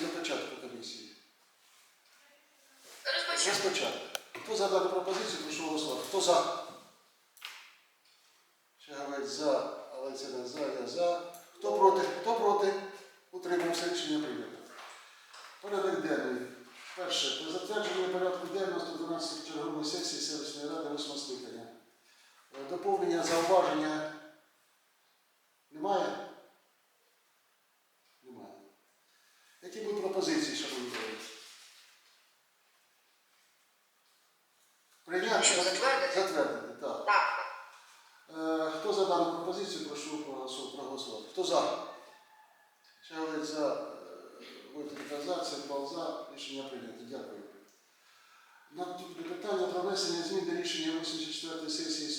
до початку комісії? Розпочати. Хто за дану пропозицію, прошу голосувати. Хто за? Чаговець за, Алецина за, я за. Хто проти? Хто проти? Утримався рішення прийнято. Порядок денний. Перше. Про затвердження порядку денного 112 чергової сесії селищної ради 8 скликання. Е, Доповнення, зауваження? Немає. Пропозиції, шановні колеги? Прийняти? Затвердити? Затвердити, так. Так. Е, Хто за дану пропозицію, прошу проголосу- проголосувати. Хто за? Чоловік за, е, Войтенка за, Церпал за. Рішення прийнято. Дякую. Наступне питання про внесення змін до рішення 84-ї сесії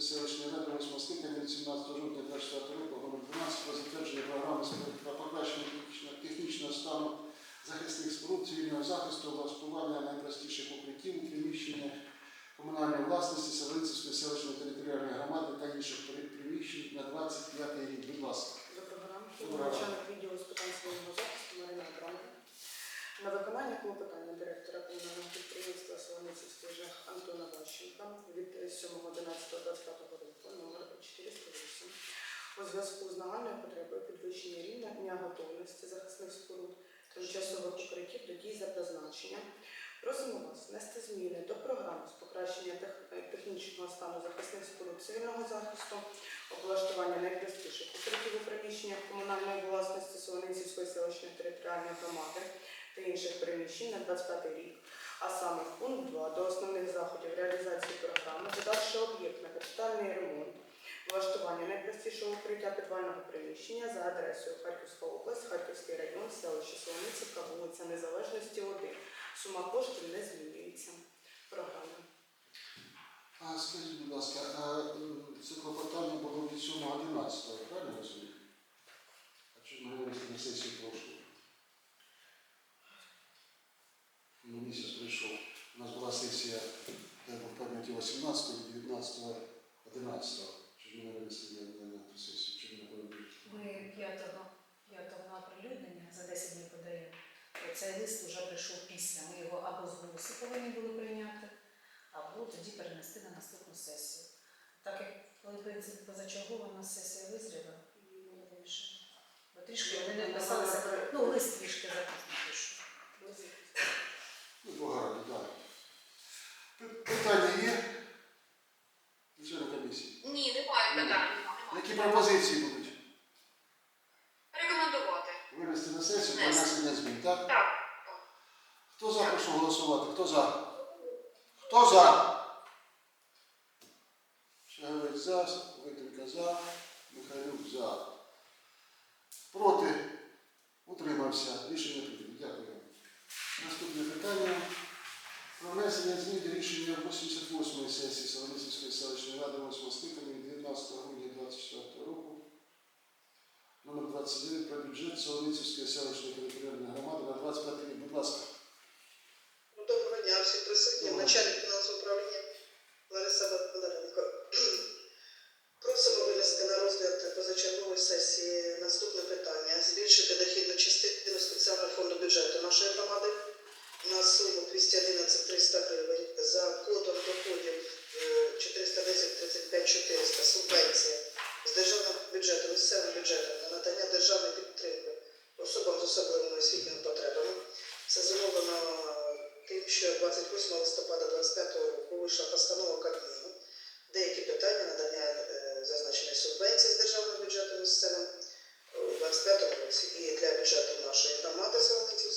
селищної ради 8 скликання від 17 жовтня 24 року номер 12 про затвердження програми з покращення технічного стану захисних споруд цивільного захисту, облаштування найпростіших укриттів у приміщеннях комунальної власності Савинцівської селищної територіальної громади та інших приміщень на 25 рік. Будь ласка. Доброго ранку. Начальник відділу з питань цивільного захисту Марина Абрамова. На виконання клопотання директора комунального підприємства Солоницький ЖЕХ Антона Ващенка від 7.11.25 року номер 408 у зв'язку з нагальною потребою підвищення рівня дня готовності захисних споруд тимчасових укриттів до дій за призначенням. Просимо вас внести зміни до програми з покращення е, технічного стану захисних споруд цивільного захисту, облаштування найпростіших укриттів у приміщеннях комунальної власності Солоницької селищної територіальної громади та інших приміщень на 25 рік, а саме пункт 2 до основних заходів реалізації програми, додавши влаштування найпростішого укриття підвального приміщення за адресою Харківська область, Харківський район, селище Солоницька, вулиця Незалежності 1. Сума коштів не змінюється. Програма. А скажіть, будь ласка, а е, це клопотання було від 7.11, правильно розумію? А чому ми винесли на сесію прошлу? Ну, місяць прийшов. У нас була сесія, де був в пам'яті 18, 19, 11. Чому ми не винесли на, на, на сесію? чи не повинні? Ми 5, 5 на оприлюднення за 10 днів подаємо. Цей лист вже прийшов після. Ми його або з голосу повинні були прийняти, або тоді перенести на наступну сесію. Так як коли позачергована нас сесія визріла, і ми вирішили. Бо трішки вони не вписалися, ну лист трішки запізно пишу. Ну, багато, так. Пи- Питання є? Члени комісії. Ні, немає питань. немає. Які пропозиції будуть? Рекомендувати. Винести на сесію про Внести. Внесення змін, так? Так. Хто за, прошу голосувати. Хто за? Хто за? Шаговець за, Витенка за, Михайлюк за. Проти? Утримався. Рішення прийнято. Дякую. Наступне питання. Про внесення змін до рішення 88-ї сесії Солоницької селищної ради 8 скликання від 19 грудня 2024 року 29 про бюджет Солоницівської селищної територіальної громади на 25 рік. Будь ласка. Ну, Доброго дня всім присутнім. Доброго. Начальник фінансового управління Лариса Бондаренко. Просимо винести на розгляд позачергової сесії наступне питання. Збільшити дохідну частину спеціального фонду бюджету нашої громади на суму 211 300 гривень за кодом доходів е, 410 35 400 субвенція з державного бюджету, місцевим бюджетом на надання державної підтримки особам з особливими освітніми потребами. Це зумовлено тим, що 28 листопада 2025 року вийшла постанова Кабміну. Деякі питання надання е, зазначеної субвенції з державного бюджету місцевим у 25 році. І для бюджету нашої громади Солоницівської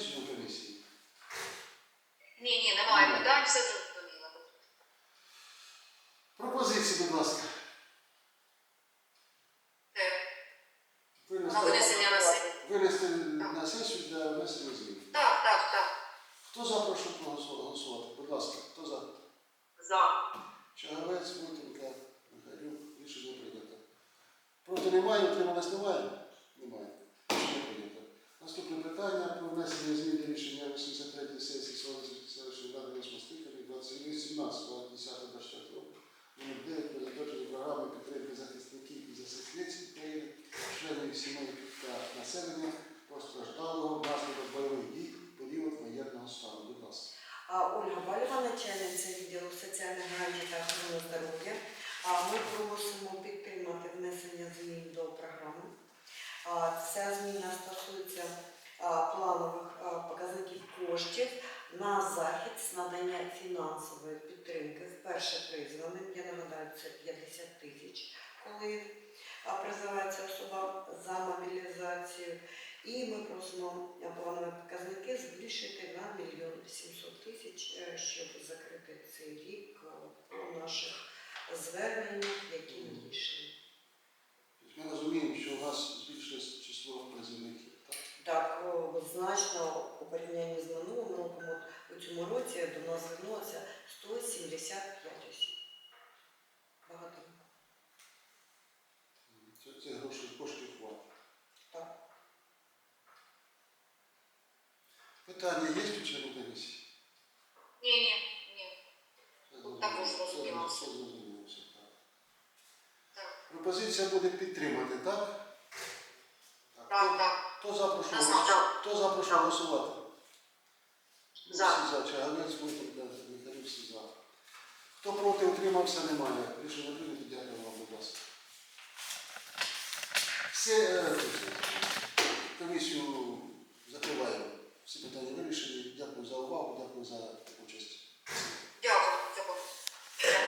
рішення комісії? Ні, ні, немає питань, все зрозуміло. Пропозиції, будь ласка. Винести на сесію для внесення змін. Так, так, так. Хто за прошу проголосувати? Будь ласка, хто за? За. Чагавець, Мутенка, Михайлюк, рішення прийнято. Проти немає, утрималась немає? Немає. Рішення прийнято. Наступне питання про начальниця відділу соціальних гарантій та охорони здоров'я. Ми просимо підтримати внесення змін до програми. Ця зміна стосується планових показників коштів на захід з надання фінансової підтримки вперше призваним. Я нагадаю, це 50 тисяч, коли призивається особа за мобілізацію. І ми просимо планові показники збільшити на мільйон 700 тисяч, е, щоб закрити цей рік е, по наших зверненнях, які надійшли. Ми розуміємо, що у вас збільшилось число призовників, так? Так, о, значно у порівнянні з минулим роком, от у цьому році до нас звернулося 175 осіб. Багато. Це, це гроші коштів хватить. Так. Питання є у комісії? Ні, ні, ні. Тут також. Так. Пропозиція буде підтримати, так? Так, так. Хто за прошу За. голосувати? Хто за голосувати? За. за. Чаганець Войтик, да, Михайлів, всі за. Хто проти утримався, немає. Рішення прийнято, дякую вам, будь ласка. Все, е, комісію закриваємо. Всі питання вирішені. Дякую за увагу, дякую за участь.